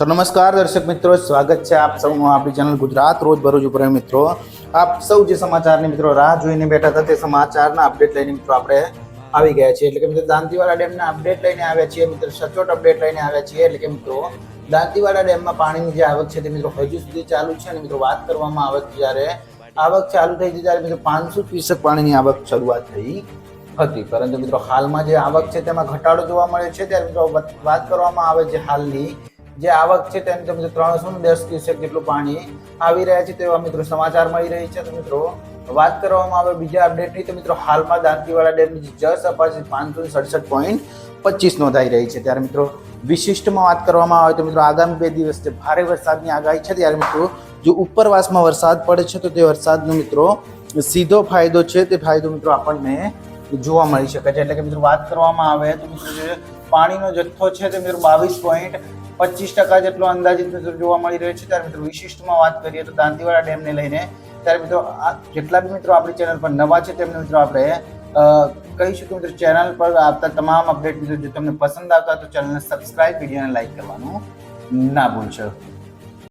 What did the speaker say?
તો નમસ્કાર દર્શક મિત્રો, સ્વાગત છે આપ સૌનું આપણી ચેનલ ગુજરાત રોજ બરોજ ઉપર મિત્રો, આપ સૌ જે સમાચારની મિત્રો રાહ જોઈને બેઠા હતા તે સમાચારના અપડેટ લઈને મિત્રો આપણે આવી ગયા છીએ. એટલે કે મિત્રો દાંતીવાડા ડેમના અપડેટ લઈને આવ્યા છીએ. મિત્રો સચોટ અપડેટ લઈને આવ્યા છીએ. એટલે કે મિત્રો, દાંતીવાડા ડેમમાં પાણીની જે આવક છે તે મિત્રો હજુ સુધી ચાલુ છે. અને મિત્રો વાત કરવામાં આવે તો જ્યારે આવક ચાલુ થઈ છે ત્યારે મિત્રો પાંચસો ફીસક પાણીની આવક શરૂઆત થઈ હતી. પરંતુ મિત્રો હાલમાં જે આવક છે તેમાં ઘટાડો જોવા મળે છે. ત્યારે મિત્રો વાત કરવામાં આવે છે હાલની જે આવક છે તેની તો મિત્રો ત્રણસો ને દસ ક્યુસેક જેટલું પાણી આવી રહ્યા છે તેવા મિત્રો સમાચાર મળી રહી છે. તો મિત્રો, વાત કરવામાં આવે બીજા અપડેટની, તો મિત્રો હાલમાં દાંતીવાડા ડેમની જળ સપાટી પાંચસો સડસઠ પોઈન્ટ પચીસ નોંધાઈ રહી છે. ત્યારે મિત્રો, વિશિષ્ટમાં વાત કરવામાં આવે તો મિત્રો આગામી બે દિવસ જે ભારે વરસાદની આગાહી છે, ત્યારે મિત્રો જો ઉપરવાસમાં વરસાદ પડે છે, તો તે વરસાદનો મિત્રો સીધો ફાયદો છે. તે ફાયદો મિત્રો આપણને જોવા મળી શકે છે. એટલે કે મિત્રો વાત કરવામાં આવે તો મિત્રો જે પાણીનો જથ્થો છે તે મિત્રો બાવીસ પોઈન્ટ પચીસ ટકા જેટલો અંદાજિત મિત્રો જોવા મળી રહ્યો છે. ત્યારે મિત્રો વિશિષ્ટમાં વાત કરીએ તો દાંતીવાડા ડેમને લઈને, ત્યારે મિત્રો જેટલા બી મિત્રો આપણી ચેનલ પર નવા છે તેમને મિત્રો આપણે કહીશું કે મિત્રો ચેનલ પર આવતા તમામ અપડેટ મિત્રો જો તમને પસંદ આવતા તો ચેનલને સબસ્ક્રાઇબ વિડીયોને લાઈક કરવાનું ના ભૂલશો.